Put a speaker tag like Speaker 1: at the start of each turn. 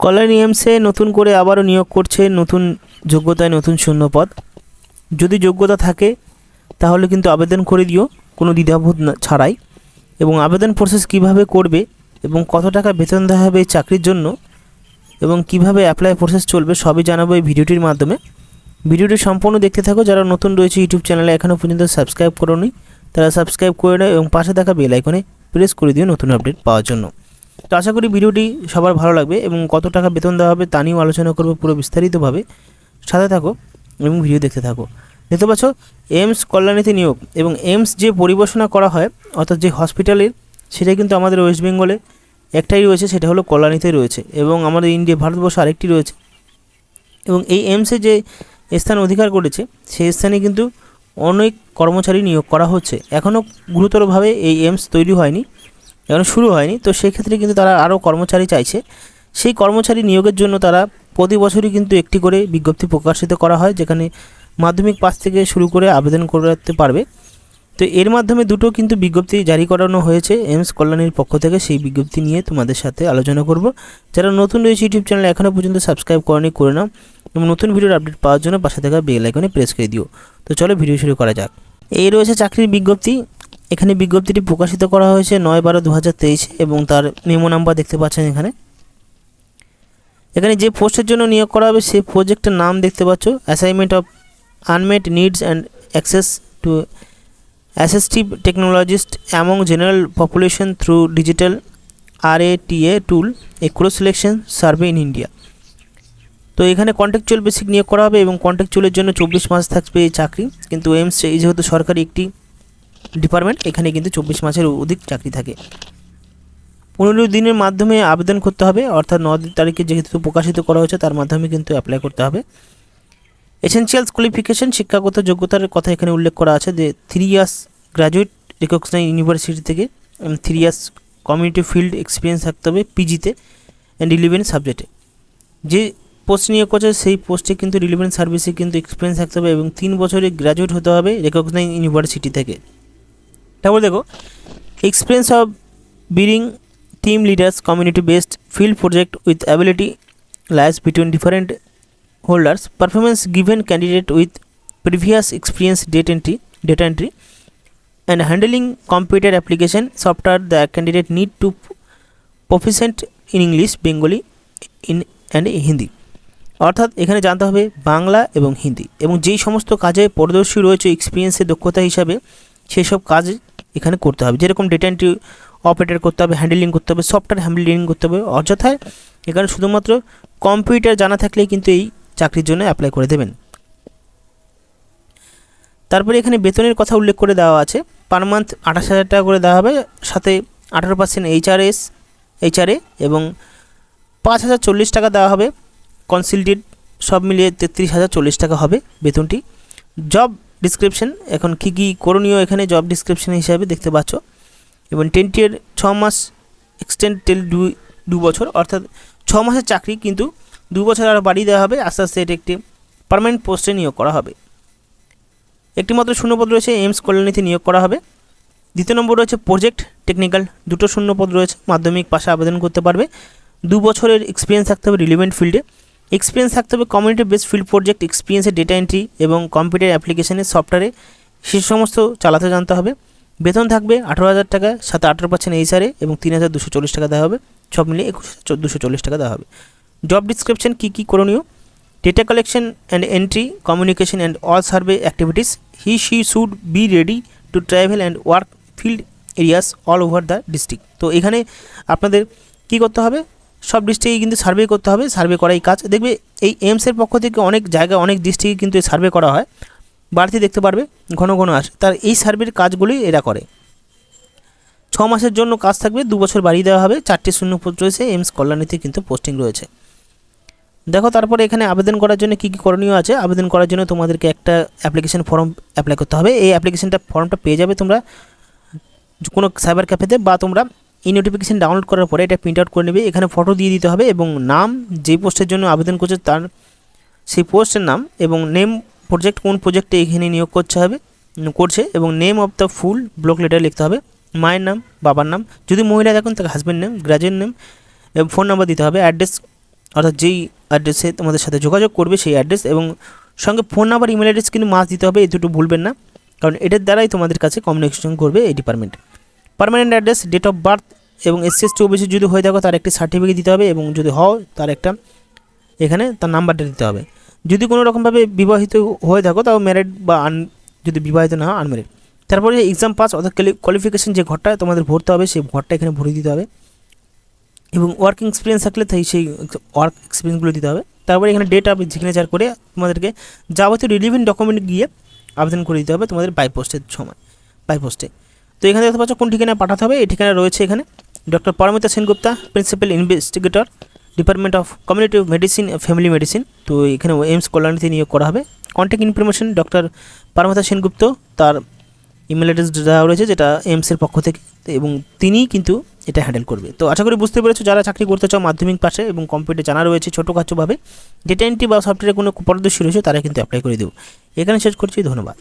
Speaker 1: কল্যাণী এমসে নতুন করে আবারও নিয়োগ করছে নতুন যোগ্যতায় নতুন শূন্যপদ। যদি যোগ্যতা থাকে, তাহলে কিন্তু আবেদন করে দিও, কোনো দ্বিধাবোধ না, ছাড়াই। এবং আবেদন প্রসেস কীভাবে করবে এবং কত টাকা বেতন দেওয়া হবে এই চাকরির জন্য এবং কীভাবে অ্যাপ্লাই প্রসেস চলবে সবই জানাব এই ভিডিওটির মাধ্যমে। ভিডিওটি সম্পূর্ণ দেখতে থাকো, যারা নতুন রয়েছে ইউটিউব চ্যানেলে এখনও পর্যন্ত সাবস্ক্রাইব করোনি, তারা সাবস্ক্রাইব করে নেয় এবং পাশে থাকা বেল আইকনে প্রেস করে দিও নতুন আপডেট পাওয়ার জন্য। তো আশা করি ভিডিওটি সবার ভালো লাগবে এবং কত টাকা বেতন দেওয়া হবে তা নিয়েও আলোচনা করব পুরো বিস্তারিতভাবে। সাথে থাকো এবং ভিডিও দেখতে থাকো। দেখতে পাচ্ছ, এইমস কল্যাণীতে নিয়োগ এবং এইমস যে পরিবেশনা করা হয়, অর্থাৎ যে হসপিটালের সেটা কিন্তু আমাদের ওয়েস্ট বেঙ্গলে একটাই রয়েছে, সেটা হলো কল্যাণীতে রয়েছে এবং আমাদের ইন্ডিয়া, ভারতবর্ষ আরেকটি রয়েছে। এবং এই এইমসে যে স্থান অধিকার করেছে, সেই স্থানে কিন্তু অনেক কর্মচারী নিয়োগ করা হচ্ছে। এখনও গুরুতরভাবে এই এইমস তৈরি হয়নি। এখনও শুরু হয়নি, তো সেক্ষেত্রে কিন্তু তারা আরও কর্মচারী চাইছে। সেই কর্মচারী নিয়োগের জন্য তারা প্রতি বছরই কিন্তু একটি করে বিজ্ঞপ্তি প্রকাশিত করা হয়, যেখানে মাধ্যমিক পাস থেকে শুরু করে আবেদন করতে পারবে। তো এর মাধ্যমে দুটো কিন্তু বিজ্ঞপ্তি জারি করানো হয়েছে, এমস কল্যাণীর পক্ষ থেকে সেই বিজ্ঞপ্তি নিয়ে তোমাদের সাথে আলোচনা করব। যারা নতুন রয়েছে ইউটিউব চ্যানেল এখনও পর্যন্ত সাবস্ক্রাইব করেনি, করে নাও। এবং নতুন ভিডিওর আপডেট পাওয়ার জন্য পাশে থাকা বেল আইকনে প্রেস করে দিও। তো চলো ভিডিও শুরু করা যাক। এই রয়েছে চাকরির বিজ্ঞপ্তি। এখানে বিজ্ঞপ্তিটি প্রকাশিত করা হয়েছে নয় বারো দু হাজার তেইশ এবং তার মেমো নাম্বার দেখতে পাচ্ছেন এখানে। এখানে যে পোস্টের জন্য নিয়োগ করা হবে, সেই প্রজেক্টের নাম দেখতে পাচ্ছ assignment of unmet needs and access to assistive technologist among general population through digital R A T A tool a cross selection survey in India তো এখানে কন্ট্রাকচুয়াল বেসিক নিয়োগ করা হবে এবং কন্ট্রাকচুয়ালের জন্য চব্বিশ মাস থাকবে এই চাকরি। কিন্তু এমস এই যেহেতু সরকারি একটি ডিপার্টমেন্ট, এখানে কিন্তু চব্বিশ মাসের অধিক চাকরি থাকে। পনেরো দিনের মাধ্যমে আবেদন করতে হবে, অর্থাৎ ন তারিখে যেহেতু প্রকাশিত করা হয়েছে, তার মাধ্যমে কিন্তু অ্যাপ্লাই করতে হবে। এসেনশিয়ালস কোয়ালিফিকেশন শিক্ষাগত যোগ্যতার কথা এখানে উল্লেখ করা আছে যে three years graduate recognize university থেকে three years community field experience থাকতে হবে পিজিতে অ্যান্ড রিলিভেন্ট সাবজেক্টে যে পোস্ট নিয়োগ করছে, সেই পোস্টে কিন্তু রিলিভেন্ট সার্ভিসে কিন্তু এক্সপিরিয়েন্স থাকতে হবে এবং তিন বছরে গ্র্যাজুয়েট হতে হবে রিকগনাইজ ইউনিভার্সিটি থেকে। তারপর দেখো experience of bearing team leaders community based field project with ability liaise between different holders performance given candidate with previous experience date entry data entry and handling computer application software the candidate need to proficient in English Bengali in and Hindi অর্থাৎ এখানে জানতে হবে বাংলা এবং হিন্দি। এবং যেই সমস্ত কাজে পরদর্শী রয়েছে এক্সপিরিয়েন্সের দক্ষতা হিসাবে, সেসব কাজ এখানে করতে হবে। যেরকম ডেটা এন্ট্রি অপারেটর করতে হবে হ্যান্ডেলিং করতে হবে সফটওয়্যার হ্যান্ডেলিং করতে হবে, অযথায় এখানে শুধুমাত্র কম্পিউটার জানা থাকলেই কিন্তু এই চাকরির জন্য অ্যাপ্লাই করে দেবেন। তারপরে এখানে বেতনের কথা উল্লেখ করে দেওয়া আছে। পার মান্থ আঠাশ হাজার টাকা করে দেওয়া হবে, সাথে আঠারো পার্সেন্ট এইচআরএস এইচআরএ এবং পাঁচ হাজার চল্লিশ টাকা দেওয়া হবে। কনসিলটেড সব মিলিয়ে তেত্রিশ হাজার চল্লিশ টাকা হবে বেতনটি। জব ডিসক্রিপশন এখন কী কী করণীয় এখানে জব ডিসক্রিপশন হিসাবে দেখতে পাচ্ছ। এবং টেন্টের ছ মাস এক্সটেন্ড টেল দু দু বছর, অর্থাৎ ছ মাসের চাকরি কিন্তু দু বছর আরও বাড়িয়ে দেওয়া হবে, আস্তে আস্তে এটি একটি পারমানেন্ট পোস্টে নিয়োগ করা হবে। একটি মাত্র শূন্যপদ রয়েছে এইমস কল্যাণীতে নিয়োগ করা হবে। দ্বিতীয় নম্বর রয়েছে প্রজেক্ট টেকনিক্যাল দুটো শূন্যপদ রয়েছে, মাধ্যমিক পাশে আবেদন করতে পারবে। দু বছরের এক্সপিরিয়েন্স থাকতে হবে রিলিভেন্ট ফিল্ডে এক্সপিরিয়েন্স থাকতে হবে কমিউনিটি বেসড ফিল্ড প্রজেক্ট এক্সপিরিয়েন্সের ডেটা এন্ট্রি এবং কম্পিউটার অ্যাপ্লিকেশনের সফটওয়্যারে সে সমস্ত চালাতে জানতে হবে। বেতন থাকবে আঠারো হাজার টাকা, সাথে আঠারো পার্সেন্ট এইচআরে এবং তিন হাজার দুশো চল্লিশ টাকা দেওয়া হবে। সব মিলিয়ে একুশ হাজার দুশো চল্লিশ টাকা দেওয়া হবে। জব ডিসক্রিপশন কী কী করণীয়? Data collection and entry communication and all survey activities he she should be ready to travel and work field areas all over the district তো এখানে আপনাদের কী করতে হবে? সব ডিস্ট্রিক্টে কিন্তু সার্ভে করতে হবে সার্ভে করাই কাজ। দেখবে এই এমসের পক্ষ থেকে অনেক জায়গায় অনেক ডিস্ট্রিক্টে কিন্তু এই সার্ভে করা হয়। বাড়তি দেখতে পারবে, ঘন ঘন আসে। তার এই সার্ভের কাজগুলি এরা করে। ছ মাসের জন্য কাজ থাকবে, দু বছর বাড়িয়ে দেওয়া হবে। চারটি শূন্য পদ রয়েছে এমস কল্যাণীতে কিন্তু পোস্টিং রয়েছে। দেখো, তারপরে এখানে আবেদন করার জন্য কী কী করণীয় আছে? আবেদন করার জন্য তোমাদেরকে একটা অ্যাপ্লিকেশন ফর্ম অ্যাপ্লাই করতে হবে। এই অ্যাপ্লিকেশনটা ফর্মটা পেয়ে যাবে তোমরা কোনো সাইবার ক্যাফেতে বা তোমরা এই নোটিফিকেশান ডাউনলোড করার পরে এটা প্রিন্ট আউট করে নেবে। এখানে ফটো দিয়ে দিতে হবে এবং নাম, যে পোস্টের জন্য আবেদন করছে তার, সেই পোস্টের নাম এবং নেম প্রজেক্ট কোন প্রজেক্টে এখানে নিয়োগ করতে হবে, করছে এবং name of the full block letter লিখতে হবে। মায়ের নাম, বাবার নাম, যদি মহিলা দেখুন তাকে হাজব্যান্ড নেম গ্রাজুয়েট নেম এবং ফোন নাম্বার দিতে হবে অ্যাড্রেস অর্থাৎ যেই অ্যাড্রেসে তোমাদের সাথে যোগাযোগ করবে সেই অ্যাড্রেস এবং সঙ্গে ফোন নাম্বার ইমেল অ্যাড্রেস কিন্তু মাস দিতে হবে, এই দুটো ভুলবেন না। কারণ এটার দ্বারাই তোমাদের কাছে কমিউনিকেশন করবে এই department permanent address date of birth এবং এসসি এসটি ওবিসি যদি হয়ে থাকো তার একটি সার্টিফিকেট দিতে হবে এবং যদি হও তার একটা এখানে তার নাম্বারটা দিতে হবে। যদি কোনো রকমভাবে বিবাহিত হয়ে থাকো তাও ম্যারিড বা আন যদি বিবাহিত না আনম্যারিড তারপরে এক্সাম পাস অর্থাৎ কোয়ালিফিকেশন যে ঘরটা তোমাদের ভরতে হবে সেই ঘরটা এখানে ভরে দিতে হবে। এবং ওয়ার্কিং এক্সপিরিয়েন্স থাকলে তাই সেই ওয়ার্ক এক্সপিরিয়েন্সগুলো দিতে হবে। তারপরে এখানে ডেট অফ সিগনেচার করে তোমাদেরকে যাবতীয় রিলিভেন্ট ডকুমেন্ট গিয়ে আবেদন করে দিতে হবে তোমাদের বাইপোস্টের সময় বাই পোস্টে তো এখানে দেখতে পাচ্ছ কোন ঠিকানায় পাঠাতে হবে? এই ঠিকানা রয়েছে এখানে doctor Paromita Sengupta, principal investigator, department of community medicine, family medicine. তো এখানে এইমস কল্যাণীতে নিয়োগ করা হবে। Contact information doctor Paromita Sengupta, তার ইমেল অ্যাড্রেস দেওয়া রয়েছে, যেটা এইমসের পক্ষ থেকে, এবং তিনিই কিন্তু এটা হ্যান্ডেল করবে। তো আশা করি বুঝতে পেরেছ, যারা চাকরি করতে চাও মাধ্যমিক পাশে এবং কম্পিউটার জানা রয়েছে ছোটোখাটোভাবে ডেটা এন্ট্রি বা সফটওয়্যারে কোনো পারদর্শী রয়েছে তারা কিন্তু অ্যাপ্লাই করে দেবো এখানে শেষ করছি, ধন্যবাদ।